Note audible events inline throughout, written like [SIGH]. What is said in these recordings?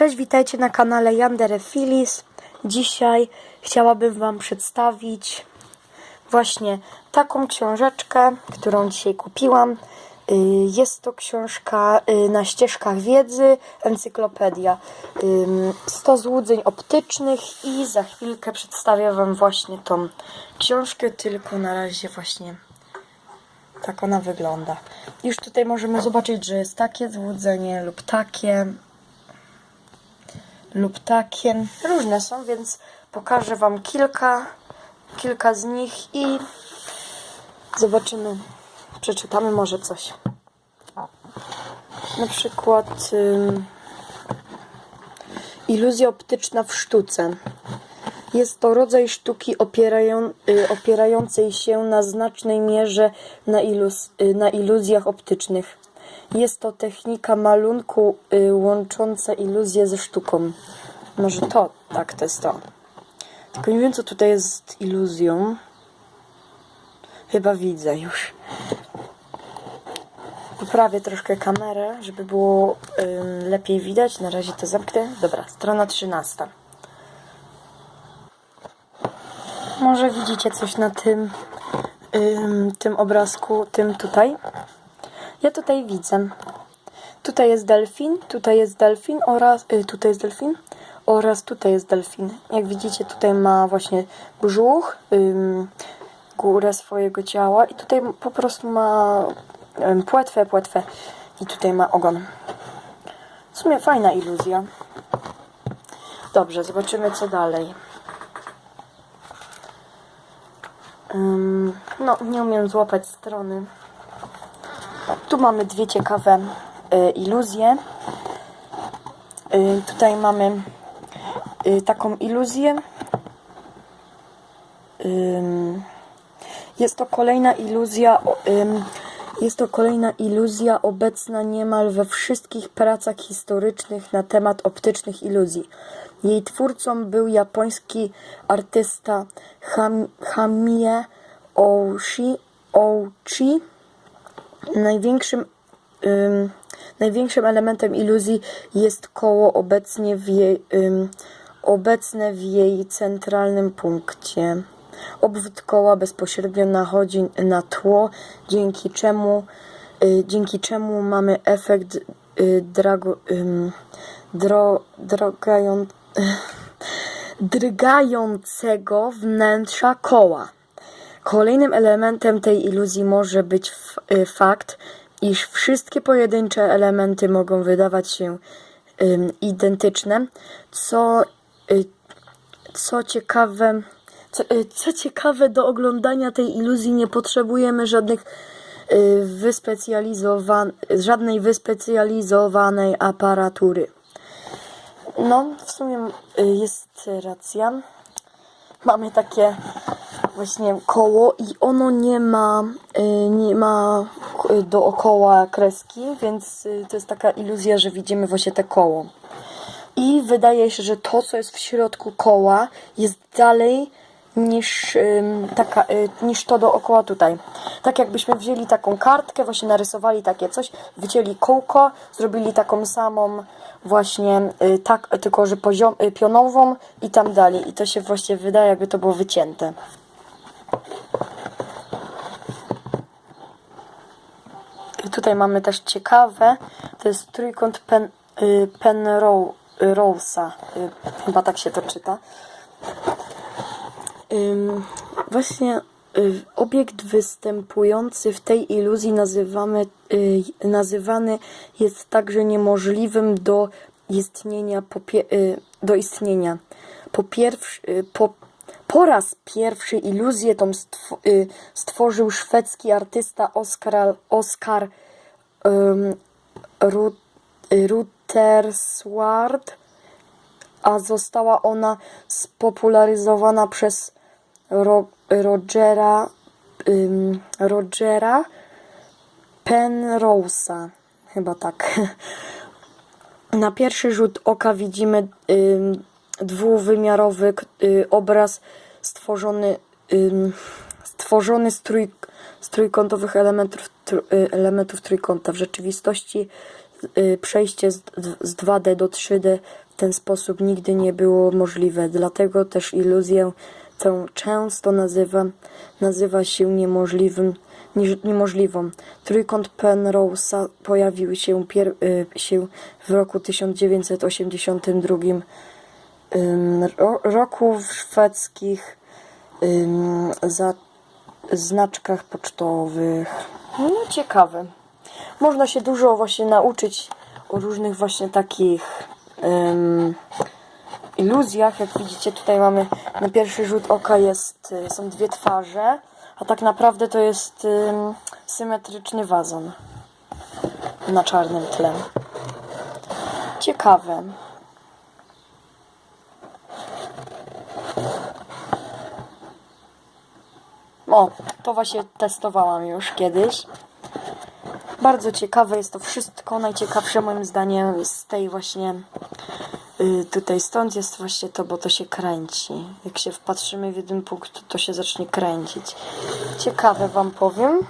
Cześć, witajcie na kanale Yandere Filis. Dzisiaj chciałabym Wam przedstawić właśnie taką książeczkę, którą dzisiaj kupiłam. Y, Jest to książka y, na ścieżkach wiedzy, encyklopedia. Ym, 100 złudzeń optycznych i za chwilkę przedstawię Wam właśnie tą książkę, tylko na razie właśnie tak ona wygląda. Już tutaj możemy zobaczyć, że jest takie złudzenie lub takie lub takie. Różne są, więc pokażę Wam kilka, kilka z nich i zobaczymy, przeczytamy może coś. Na przykład ym, iluzja optyczna w sztuce. Jest to rodzaj sztuki opierają, y, opierającej się na znacznej mierze na, iluz, y, na iluzjach optycznych. Jest to technika malunku y, łącząca iluzję ze sztuką. Może to, tak, to jest to. Tylko nie wiem, co tutaj jest iluzją. Chyba widzę już. Poprawię troszkę kamerę, żeby było ym, lepiej widać. Na razie to zamknę. Dobra, strona 13. Może widzicie coś na tym, ym, tym obrazku, tym tutaj. Ja tutaj widzę. Tutaj jest delfin, tutaj jest delfin oraz y, tutaj jest delfin oraz tutaj jest delfin. Jak widzicie, tutaj ma właśnie brzuch, ym, górę swojego ciała i tutaj po prostu ma płetwę, płetwę i tutaj ma ogon. W sumie fajna iluzja. Dobrze, zobaczymy co dalej. Ym, no, nie umiem złapać strony. Tu mamy dwie ciekawe y, iluzje. Y, tutaj mamy y, taką iluzję. Ym, jest to kolejna iluzja. ym, jest to kolejna iluzja obecna niemal we wszystkich pracach historycznych na temat optycznych iluzji. Jej twórcą był japoński artysta Ham, Hamie Oushi, Ouchi. Największym, ym, największym elementem iluzji jest koło obecnie w jej, ym, obecne w jej centralnym punkcie. Obwód koła bezpośrednio nachodzi na tło, dzięki czemu, y, dzięki czemu mamy efekt y, drago, ym, dro, drgającego [LAUGHS] wnętrza koła. Kolejnym elementem tej iluzji może być y, fakt, iż wszystkie pojedyncze elementy mogą wydawać się identyczne, co, y, co ciekawe, co, y, co ciekawe do oglądania tej iluzji nie potrzebujemy żadnych wyspecjalizowan- żadnej wyspecjalizowanej aparatury. No, w sumie jest racja. Mamy takie właśnie koło i ono nie ma, y, nie ma y, dookoła kreski, więc y, to jest taka iluzja, że widzimy właśnie te koło. I wydaje się, że to, co jest w środku koła, jest dalej niż, taka, niż to dookoła tutaj. Tak jakbyśmy wzięli taką kartkę, właśnie narysowali takie coś, wycięli kółko, zrobili taką samą właśnie tak, tylko że poziom, pionową i tam dalej. I to się właśnie wydaje, jakby to było wycięte. I tutaj mamy też ciekawe, to jest trójkąt Pen, y, Penrose'a, y, chyba tak się to czyta. Ym, właśnie y, obiekt występujący w tej iluzji nazywamy, y, nazywany jest także niemożliwym do istnienia. Po, pie- y, do istnienia. Po, pierwszy, y, po, po raz pierwszy iluzję tą y, stworzył szwedzki artysta Oskar, Oskar Rutersward a została ona spopularyzowana przez Ro Rogera, ym, Rogera Penrose'a. Chyba tak. [LAUGHS] Na pierwszy rzut oka widzimy ym, dwuwymiarowy y, obraz stworzony, stworzony z, trój, z trójkątowych elementów, y, elementów trójkąta. W rzeczywistości y, przejście z, z 2D do 3D ten sposób nigdy nie było możliwe. Dlatego też iluzję tę często nazywa, nazywa się niemożliwym, nie, niemożliwą. Trójkąt Penrose'a pojawił się, pier, się w roku 1982 ym, ro, roku w szwedzkich za, znaczkach pocztowych. No ciekawe. Można się dużo właśnie nauczyć o różnych właśnie takich ym, iluzjach. Jak widzicie tutaj mamy na pierwszy rzut oka jest, y, są dwie twarze, a tak naprawdę to jest ym, symetryczny wazon na czarnym tle. Ciekawe. O, to właśnie testowałam już kiedyś. Bardzo ciekawe jest to wszystko. Najciekawsze moim zdaniem z tej właśnie y, tutaj stąd jest właśnie to, bo to się kręci. Jak się wpatrzymy w jeden punkt, to, się zacznie kręcić. Ciekawe wam powiem.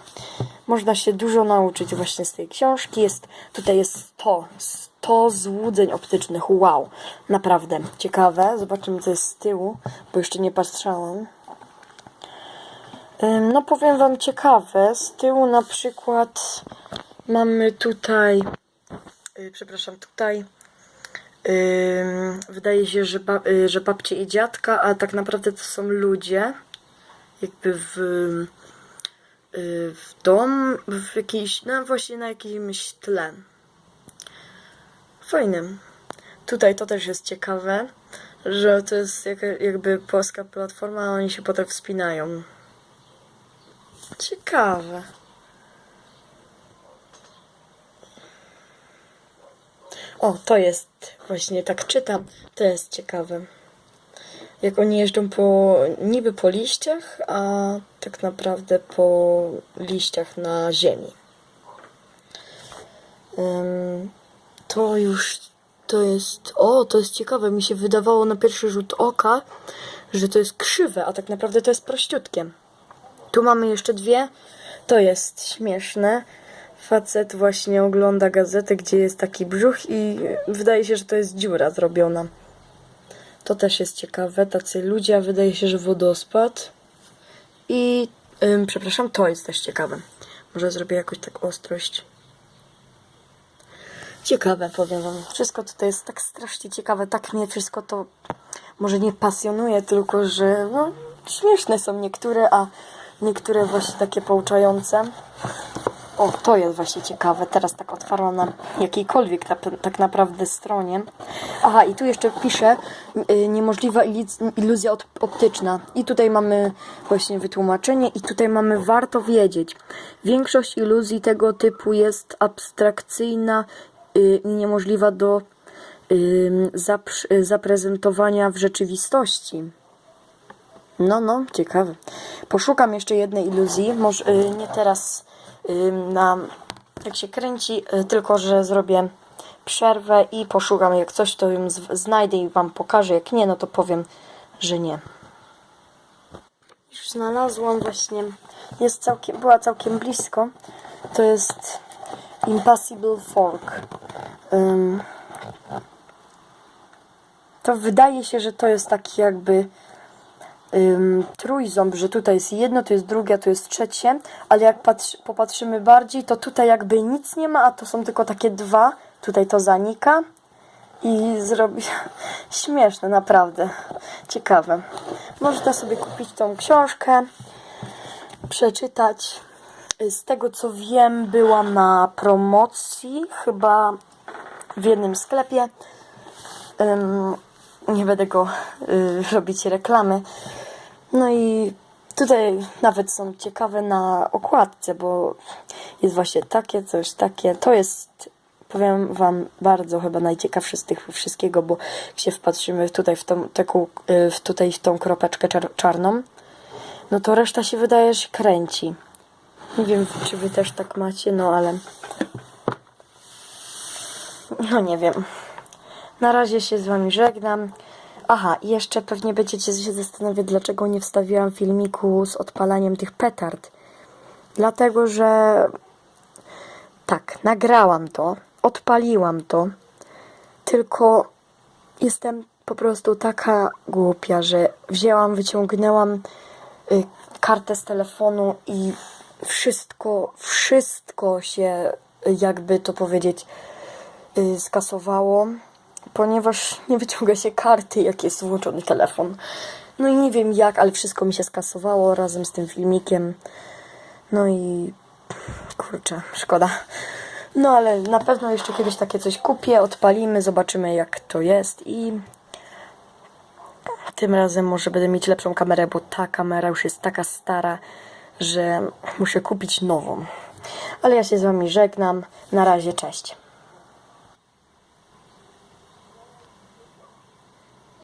Można się dużo nauczyć właśnie z tej książki. Jest, tutaj jest 100, 100 złudzeń optycznych. Wow, naprawdę ciekawe. Zobaczymy co jest z tyłu, bo jeszcze nie patrzałam. No powiem wam ciekawe, z tyłu na przykład mamy tutaj, y, przepraszam, tutaj wydaje się, że, ba, y, że babcie i dziadka, a tak naprawdę to są ludzie, jakby w, y, w dom, w jakiejś, no właśnie na jakimś tle. Fajnym. Tutaj to też jest ciekawe, że to jest jakby polska platforma, a oni się potem wspinają. Ciekawe. O, to jest właśnie tak czytam. To jest ciekawe. Jak oni jeżdżą po niby po liściach, a tak naprawdę po liściach na ziemi. Ym, to już to jest. O, to jest ciekawe. Mi się wydawało na pierwszy rzut oka, że to jest krzywe, a tak naprawdę to jest prościutkie. Tu mamy jeszcze dwie. To jest śmieszne. Facet właśnie ogląda gazetę, gdzie jest taki brzuch i wydaje się, że to jest dziura zrobiona. To też jest ciekawe. Tacy ludzie, a wydaje się, że wodospad. I ym, przepraszam, to jest też ciekawe. Może zrobię jakoś tak ostrość. Ciekawe, powiem wam. Wszystko tutaj jest tak strasznie ciekawe. Tak mnie wszystko to może nie pasjonuje, tylko że no, śmieszne są niektóre, a niektóre właśnie takie pouczające. O, to jest właśnie ciekawe. Teraz tak otwarłam na jakiejkolwiek na, tak naprawdę stronie. Aha, i tu jeszcze pisze y, niemożliwa iluzja op- optyczna. I tutaj mamy właśnie wytłumaczenie i tutaj mamy warto wiedzieć. Większość iluzji tego typu jest abstrakcyjna y, i niemożliwa do zapr- zaprezentowania w rzeczywistości. No, no, ciekawe. Poszukam jeszcze jednej iluzji. Może y, nie teraz y, na jak się kręci, y, tylko że zrobię przerwę i poszukam. Jak coś, to ją znajdę i wam pokażę. Jak nie, no to powiem, że nie. Już znalazłam właśnie. Jest całkiem, była całkiem blisko. To jest Impossible Fork. Ym, to wydaje się, że to jest taki jakby ym, trójząb, że tutaj jest jedno, to jest drugie, to jest trzecie, ale jak patrzy, popatrzymy bardziej, to tutaj jakby nic nie ma, a to są tylko takie dwa. Tutaj to zanika i zrobi [LAUGHS] śmieszne, naprawdę. Ciekawe. Można sobie kupić tą książkę, przeczytać. Z tego co wiem, była na promocji, chyba w jednym sklepie. Nie będę go y, robić reklamy. No i tutaj nawet są ciekawe na okładce, bo jest właśnie takie, coś takie. To jest, powiem Wam, bardzo chyba najciekawsze z tych wszystkiego, bo jak się wpatrzymy tutaj w tą, taką, y, w, tutaj w tą kropeczkę czar czarną, no to reszta się wydaje, że kręci. Nie wiem, czy Wy też tak macie, no ale... No nie wiem. Na razie się z Wami żegnam. Aha, jeszcze pewnie będziecie się zastanawiać, dlaczego nie wstawiłam filmiku z odpalaniem tych petard. Dlatego, że tak, nagrałam to, odpaliłam to, tylko jestem po prostu taka głupia, że wzięłam, wyciągnęłam y, kartę z telefonu i wszystko, wszystko się, y, jakby to powiedzieć, y, skasowało, ponieważ nie wyciąga się karty, jak jest włączony telefon. No i nie wiem jak, ale wszystko mi się skasowało razem z tym filmikiem. No i kurczę, szkoda. No ale na pewno jeszcze kiedyś takie coś kupię, odpalimy, zobaczymy jak to jest i tym razem może będę mieć lepszą kamerę, bo ta kamera już jest taka stara, że muszę kupić nową. Ale ja się z wami żegnam. Na razie, cześć.